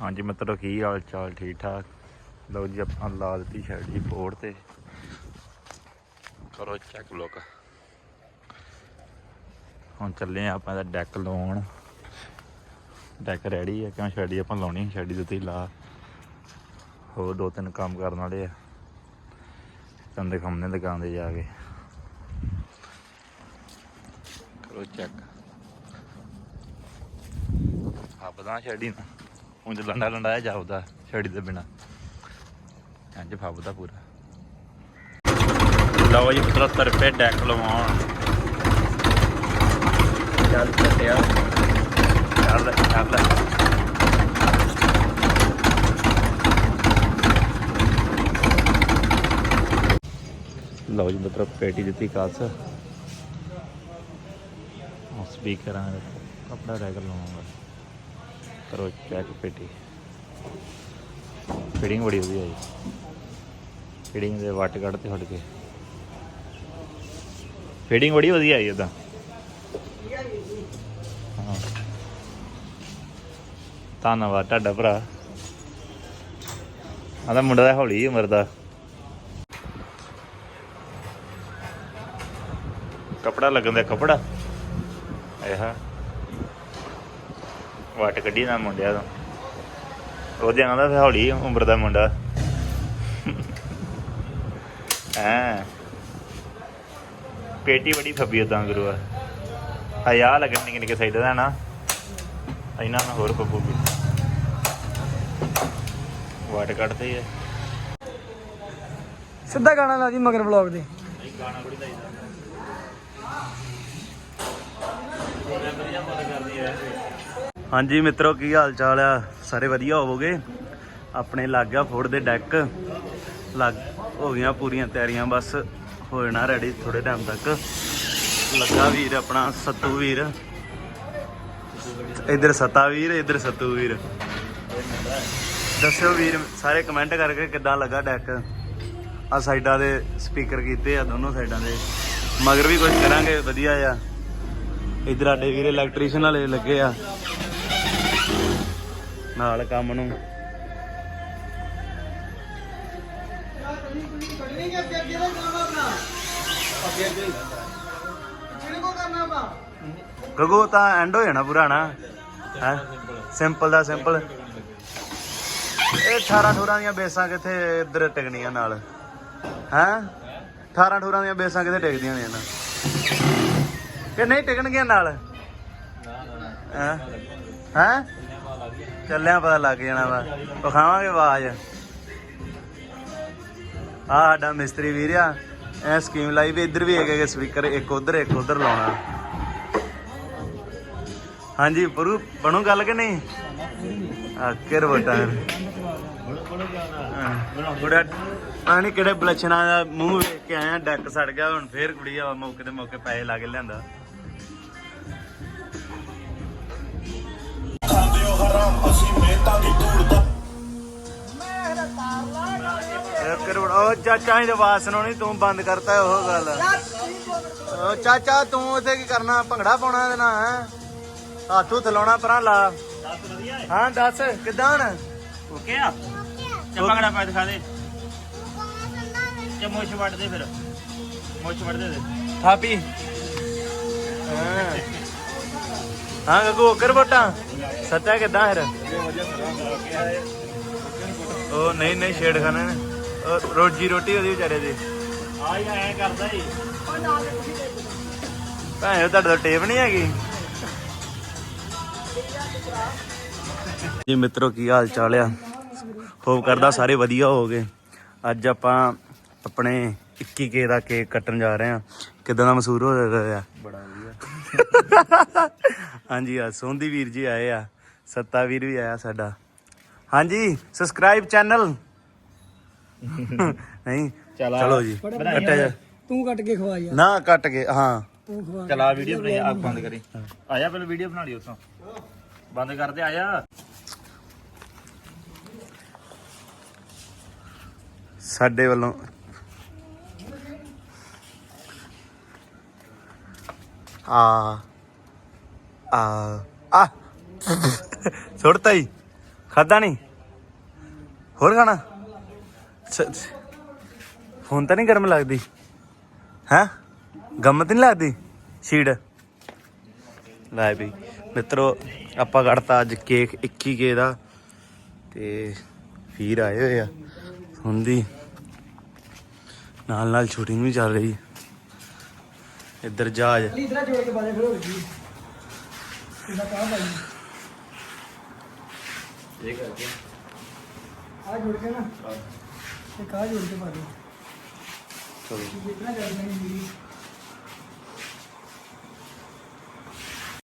ਹਾਂਜੀ ਮਿੱਤਰੋ ਕੀ ਹਾਲ ਚਾਲ ਠੀਕ ਠਾਕ ਲਓ ਜੀ ਆਪਾਂ ਲਾ ਦਿੱਤੀ ਸ਼ੈਡ ਜੀ ਪੋੜ ਤੇ। ਕਰੋ ਚੈੱਕ ਲੋਕ ਹੁਣ ਚੱਲੇ ਆਪਾਂ ਦਾ ਡੈਕ ਲਾਉਣ। ਡੈਕ ਰੈਡੀ ਹੈ ਕਿਉਂ ਸ਼ੈਡੀ ਆਪਾਂ ਲਾਉਣੀ ਦੇ ਉੱਤੇ ਹੀ ਲਾ। ਹੋਰ ਦੋ ਤਿੰਨ ਕੰਮ ਕਰਨ ਵਾਲੇ ਆ। ਤੁਹਾਨੂੰ ਦਿਖਾਉਂਦੇ ਦੁਕਾਨ ਤੇ ਜਾ ਕੇ। ਕਰੋ ਚੈੱਕ ਫੱਬਦਾ ਛੜੀ ਨਾ। ਉਂਝ ਲੰਡਾ ਲੰਡਾ ਜਾਉਦਾ ਛੜੀ ਦੇ ਬਿਨਾ। ਇੰਜ ਫੱਬਦਾ ਪੂਰਾ। ਲਓ ਜੀ 73 ਰੁਪਏ ਡੈਕ ਲਵਾਉਣ। ਚੱਲ ਚੱਟਿਆ ਚੱਲ ਚੱਲ ਲਓ ਜੀ ਮਤਲਬ ਪੇਟੀ ਦਿੱਤੀ ਕਾਸ ਸਪੀਕਰਾਂ ਕਪੜਾ ਰੈਗਲ ਲਾਉਂਗਾ ਕਰੋ ਚੈੱਕ ਪੇਟੀ। ਫਿਟਿੰਗ ਬੜੀ ਵਧੀਆ ਜੀ। ਫਿਟਿੰਗ ਦੇ ਵੱਟ ਕੱਢ ਤੇ ਹਟ ਕੇ ਫਿਟਿੰਗ ਬੜੀ ਵਧੀਆ ਆਈ ਉਹਦਾ ਧੰਨਵਾਦ ਤੁਹਾਡਾ ਭਰਾ। ਆਦਾ ਮੁੰਡਾ ਦਾ ਹੌਲੀ ਉਮਰ ਦਾ ਕਪੜਾ ਲੱਗਣ ਦਾ ਕਪੜਾ? ਇਹ ਵਾਟ ਕੱਢੀ ਨਾ ਮੁੰਡਿਆ ਦਾ ਉਹਦੇ ਆਂਦਾ ਫਿਰ ਹੌਲੀ ਉਮਰ ਦਾ ਮੁੰਡਾ। ਹਾਂ। ਪੇਟੀ ਬੜੀ ਫੱਬੀ ਉਦਾਂ ਗੁਰੂ ਆ। ਆ ਲੱਗਣ ਨਿੱਕੇ ਨਿੱਕੇ ਸਾਈਡ ਦਾ ਨਾ। ਇਹਨਾਂ ਨਾਲ ਹੋਰ ਫੱਬੂਗੀ ਵਾਟ ਕੱਢਦੇ ਆ। ਸਿੱਧਾ ਗਾਣਾ ਲਾ ਦੀ ਮਗਰ ਵਲੌਗ ਦੇ ਨਹੀਂ ਗਾਣਾ ਬੜੀ ਲਾਈਦਾ। ਹਾਂਜੀ ਮਿੱਤਰੋ, ਕੀ ਹਾਲ ਚਾਲ ਆ? ਸਾਰੇ ਵਧੀਆ ਹੋਵੋਗੇ? ਆਪਣੇ ਲੱਗ ਗਿਆ ਫੋੜ ਦੇ ਡੈਕ ਲੱਗ ਹੋ ਗਈਆਂ ਪੂਰੀਆਂ ਤਿਆਰੀਆਂ, ਬਸ ਹੋ ਜਾਣਾ ਰੈਡੀ ਥੋੜੇ ਟਾਈਮ ਤੱਕ। ਲੱਗਾ ਵੀਰ ਆਪਣਾ ਸੱਤੂ ਵੀਰ। ਇਧਰ ਸਤਾ ਵੀਰ, ਇਧਰ ਸੱਤੂ ਵੀਰ। ਦੱਸਿਓ ਵੀਰ, ਸਾਰੇ ਕਮੈਂਟ ਕਰਕੇ ਕਿੱਦਾਂ ਲੱਗਾ ਡੈਕ? ਆ ਸਾਈਡਾਂ ਦੇ ਸਪੀਕਰ ਕੀਤੇ ਆ, ਦੋਨੋਂ ਸਾਈਡਾਂ ਦੇ। ਮਗਰ ਵੀ ਕੁਝ ਕਰਾਂਗੇ, ਵਧੀਆ ਆ ਇਧਰ ਆਡੇ ਵੀਰੇ ਇਲੈਕਟ੍ਰੀਸ਼ੀਅਨ ਵਾਲੇ ਲੱਗੇ ਆ। ਨਾਲ ਕੰਮ ਨੂੰ। ਗਗੋ ਤਾਂ ਐਂਡ ਹੋ ਜਾਣਾ ਪੁਰਾਣਾ। ਹੈ? ਸਿੰਪਲ ਦਾ ਸਿੰਪਲ ਇਹ 18 18 ਦੀਆਂ ਬੇਸਾਂ ਕਿੱਥੇ ਇੱਧਰ ਟਿਕਣੀਆਂ ਨਾਲ? ਹੈ? 18 18 ਦੀਆਂ ਬੇਸਾਂ ਕਿੱਥੇ ਟਿਕਦੀਆਂ ਨੇ ਨਾ ਕਿ ਨਹੀਂ ਟਿਕਣਗੀਆਂ ਨਾਲ? ਹੈ? ਹੈ? ਚੱਲਿਆ ਪਤਾ ਲੱਗ ਜਾਣਾ ਵਾ। ਵਿਖਾਵਾਂਗੇ ਆਵਾਜ਼। ਆ ਸਾਡਾ ਮਿਸਤਰੀ ਵੀਰ ਆ ਐ ਸਕੀਮ ਲਾਈ ਵੀ ਇੱਧਰ ਵੀ ਹੈਗੇ ਸਪੀਕਰ, ਇੱਕ ਉਧਰ ਇੱਕ ਉਧਰ ਲਾਉਣਾ। ਹਾਂਜੀ, ਪਰੂ, ਬਣੂ ਗੱਲ ਕਿ ਨਹੀਂ? ਆ ਕਿਰ ਬਟਾ ਬੜਾ ਆ ਕਿਹੜੇ ਬਲਛਣਾ ਦਾ ਮੂੰਹ ਵੇਖ ਕੇ ਆਇਆ, ਡੈਕ ਸੜ ਗਿਆ, ਹੁਣ ਫੇਰ ਕੁੜੀ ਆ ਮੌਕੇ ਦੇ ਮੌਕੇ ਪੈਸੇ ਲਾ ਕੇ ਲਿਆਂਦਾ। ਇਹ ਕਰ ਉਹ ਚਾਚਾ ਹੀ ਆਵਾਜ਼ ਸੁਣਾਉਣੀ ਤੂੰ ਬੰਦ ਕਰਤਾ ਉਹ ਗੱਲ। ਉਹ ਚਾਚਾ ਤੂੰ ਉਥੇ ਕੀ ਕਰਨਾ ਭੰਗੜਾ ਪਾਉਣਾ ਇਹਦੇ ਨਾਲ ਹੈ? ਹੱਥ ਹੁੱਥ ਲਾਉਣਾ ਪਰਾਂ ਲਾ। ਹਾਂ ਦੱਸ ਕਿਦਾਂ ਹਣ? ਓਕੇ ਆ? ਚੱਪਾ ਪਾ ਦਿਖਾ ਦੇ। ਮੁੱਛ ਵੱਟ ਦੇ ਫਿਰ। ਮੁੱਛ ਵੱਟ ਦੇ ਦੇ। ਥਾਪੀ। ਹਾਂ। ਹਾਂ ਗਗੂ ਕਰ ਬਟਾ ਸੱਚਾ ਕਿੱਦਾਂ ਫਿਰ? ਉਹ ਨਹੀਂ ਨਹੀਂ ਛੇੜ ਖਾਣਾ ਨੇ। ਉਹ ਰੋਜੀ ਰੋਟੀ ਉਹਦੀ ਵਿਚਾਰੇ ਦੀ। ਆ ਹੀ ਐ ਕਰਦਾ ਹੀ ਭੈਣ ਤੁਹਾਡੇ ਤੋਂ ਟੇਪ ਨਹੀਂ ਹੈਗੀ? ਜੀ ਮਿੱਤਰੋ, ਕੀ ਹਾਲ ਚਾਲ ਆ? ਹੋਪ ਕਰਦਾ ਸਾਰੇ ਵਧੀਆ ਹੋਗੇ ਅੱਜ ਆਪਾਂ ਆਪਣੇ 21K ਦਾ ਕੇਕ ਕੱਟਣ ਜਾ ਰਹੇ ਆ ਕਿਦਾਂ ਦਾ ਮਸੂਰ ਹੋ ਰਿਹਾ? ਬੜਾ ਵਧੀਆ। ਹਾਂਜੀ ਆ ਸੋਂਦੀ ਵੀਰ ਜੀ ਆਏ ਆ। ਸੱਤਾ ਵੀਰ ਵੀ ਆਇਆ ਸਾਡਾ। ਹਾਂਜੀ ਸਬਸਕ੍ਰਾਈਬ ਚੈਨਲ ਨਹੀਂ ਚਲੋ। ਜੀ। ਕੱਟਿਆ ਜਾ। ਤੂੰ ਕੱਟ ਕੇ ਖਵਾ ਯਾਰ। ਨਾ ਕੱਟ ਕੇ ਹਾਂ। ਤੂੰ ਖਵਾ। ਚਲਾ ਵੀਡੀਓ ਬਣਾਈ ਆਪ ਬੰਦ ਕਰੀ। ਆਇਆ ਪਹਿਲਾਂ ਵੀਡੀਓ ਬਣਾ ਲਈ ਉਤੋਂ ਬੰਦ ਕਰ ਦੇ ਆਇਆ। ਸਾਡੇ ਵੱਲੋਂ ਆ ਆ ਆ। ਸੁੱਟਤਾ ਹੀ ਖਾਦਾ ਨਹੀਂ? ਹੋਰ ਖਾਣਾ? ਹੁਣ ਤਾਂ ਨਹੀਂ ਗਰਮ ਲੱਗਦੀ। ਹੈ? ਗਮ ਤਾਂ ਨਹੀਂ ਲੱਗਦੀ? ਸ਼ੀੜ। ਲੈ ਵੀ, ਮਿੱਤਰੋ, ਆਪਾਂ ਕੱਢਤਾ ਅੱਜ ਕੇਕ 21 ਕੇ ਦਾ ਤੇ ਵੀਰ ਆਏ ਹੋਏ ਆ। ਹੁੰਦੀ ਨਾਲ ਨਾਲ ਸ਼ੂਟਿੰਗ ਵੀ ਚੱਲ ਰਹੀ। ਇੱਧਰ ਜਹਾਜ਼। ਇਧਰ ਜੋੜ ਕੇ ਬਾਜੇ ਫਿਰ ਹੋ ਗਈ ਇਹਦਾ ਕਾਹ ਭਾਈ। ਇਹ ਕਰਕੇ ਆ ਜੋੜ ਕੇ ਨਾ। ਤੇ ਕਾਹ ਜੋੜ ਕੇ ਪਾ ਦੇ ਚਲੋ। ਜਿੱਤਨਾ ਜਲਦੀ ਨਹੀਂ ਮਿਲੀ